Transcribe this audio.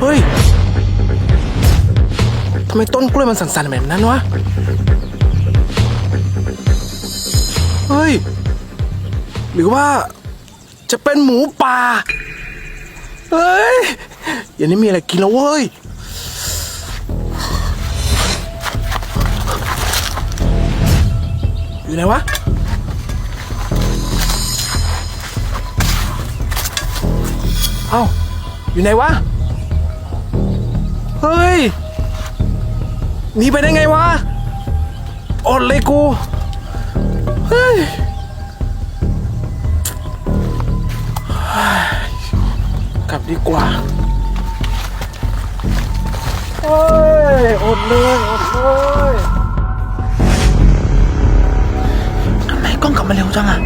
เฮ้ย ทำไมต้นกล้วยมันสั่นๆแบบนั้นวะ เฮ้ย หรือว่าจะเป็นหมูป่า เฮ้ยอย่างนี้มีอะไรกินแล้วเว้ยอยู่ไหนวะ เอ้า อยู่ไหนวะ เฮ้ยหนีไปได้ไงวะอดเลยกู เฮ้ยกลับดีกว่า เฮ้ยอดเลยอดเลยทำไมกล้องกลับมาเร็วจังอะ